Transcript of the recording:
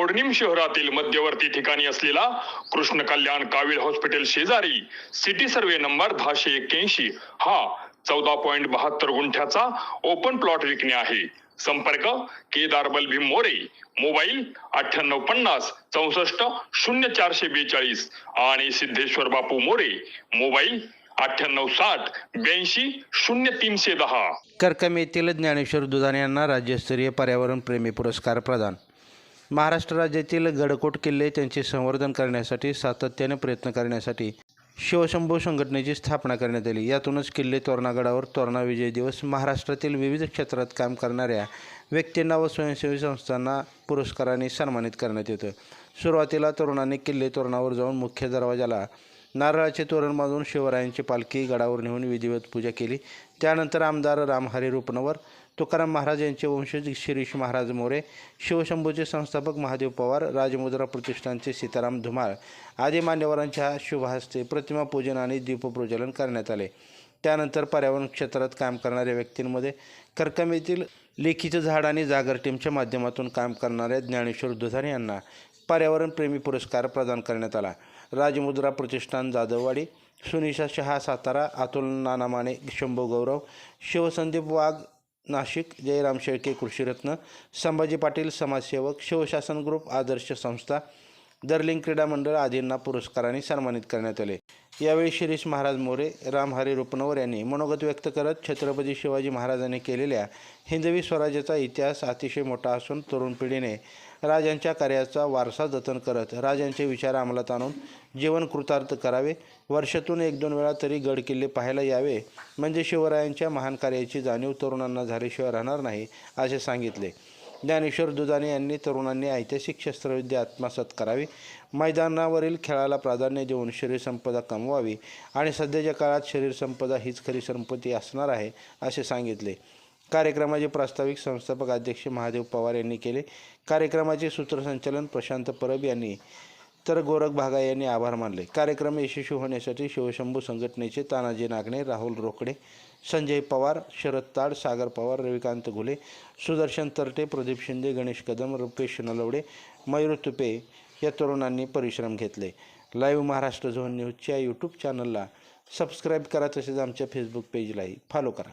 मोडणीम शहरातील मध्यवर्ती ठिकाणी असलेला कृष्ण कल्याण कावीळ हॉस्पिटल शेजारी सिटी सर्वे नंबर दहाशे एक्क्याऐंशी हा चौदा पॉईंट बहात्तर गुंठ्याचा ओपन प्लॉट विकणे आहे. संपर्क केदार बलभीम मोरे मोबाईल अठ्ठ्याण्णव पन्नास चौसष्ट शून्य चारशे बेचाळीस आणि सिद्धेश्वर बापू मोरे मोबाईल अठ्ठ्याण्णव साठ ब्याऐंशी शून्य तीनशे दहा. करकम येथील ज्ञानेश्वर दुधाने यांना राज्यस्तरीय पर्यावरण प्रेमी पुरस्कार प्रदान. महाराष्ट्र राज्यातील गडकोट किल्ले त्यांचे संवर्धन करण्यासाठी सातत्याने प्रयत्न करण्यासाठी शिवशंभू संघटनेची स्थापना करण्यात आली. यातूनच किल्ले तोरणागडावर तोरणा विजय दिवस महाराष्ट्रातील विविध क्षेत्रात काम करणाऱ्या व्यक्तींना व स्वयंसेवी संस्थांना पुरस्काराने सन्मानित करण्यात येतं. सुरुवातीला तरुणांनी किल्ले तोरणावर जाऊन मुख्य दरवाजाला नारळाचे तोरण बांधून शिवरायांची पालखी गडावर नेऊन विधिवत पूजा केली. त्यानंतर आमदार रामहरी रूपनवर तुकाराम महाराज यांचे वंशज शिरीष महाराज मोरे शिवशंभूचे संस्थापक महादेव पवार राजमुद्रा प्रतिष्ठानचे सीताराम धुमाळ आदी मान्यवरांच्या शुभहस्ते प्रतिमा पूजन आणि दीपप्रज्वलन करण्यात आले. त्यानंतर पर्यावरण क्षेत्रात काम करणाऱ्या व्यक्तींमध्ये करकम येथील लेखीचं झाड आणि जागर टीमच्या माध्यमातून काम करणाऱ्या ज्ञानेश्वर दुधाणे यांना पर्यावरणप्रेमी पुरस्कार प्रदान करण्यात आला. राजमुद्रा प्रतिष्ठान जाधववाडी सुनिशा शहा सातारा अतुल नाना माने शंभू गौरव शिवसंदीप वाघ नाशिक जयराम शेळके कृषीरत्न संभाजी पाटील समाजसेवक शिवशासन ग्रुप आदर्श संस्था दर्लिंग क्रीडा मंडळ आदींना पुरस्काराने सन्मानित करण्यात आले. यावेळी शिरीष महाराज मोरे रामहरी रुपनवर यांनी मनोगत व्यक्त करत छत्रपती शिवाजी महाराजांनी केलेल्या हिंदवी स्वराज्याचा इतिहास अतिशय मोठा असून तरुण पिढीने राजांच्या कार्याचा वारसा जतन करत राजांचे विचार अंमलात आणून जीवन कृतार्थ करावे. वर्षातून एक दोन वेळा तरी गड किल्ले पाहायला यावे. म्हणजे शिवरायांच्या महान कार्याची जाणीव तरुणांना झाल्याशिवाय राहणार नाही असे सांगितले. ज्ञानेश्वर दुधाने यांनी तरुणांनी ऐतिहासिक शस्त्रविद्या आत्मसात करावी. मैदानावरील खेळाला प्राधान्य देऊन शरीर संपदा कमवावी. आणि सध्याच्या काळात शरीर संपदा हीच खरी संपत्ती असणार आहे असे सांगितले. कार्यक्रमाचे प्रास्ताविक संस्थापक अध्यक्ष महादेव पवार यांनी केले. कार्यक्रमाचे सूत्रसंचालन प्रशांत परब यांनी तर गोरख भागा यांनी आभार मानले. कार्यक्रम यशस्वी होण्यासाठी शिवशंभू संघटनेचे तानाजी नागणे राहुल रोकडे संजय पवार शरद ताड सागर पवार रविकांत घुले सुदर्शन तरटे प्रदीप शिंदे गणेश कदम रुपेश नलवडे मयूर तुपे या तरुणांनी परिश्रम घेतले. लाईव्ह महाराष्ट्र झोन न्यूजच्या यूट्यूब चॅनलला सबस्क्राईब करा तसेच आमच्या फेसबुक पेजलाही फॉलो करा.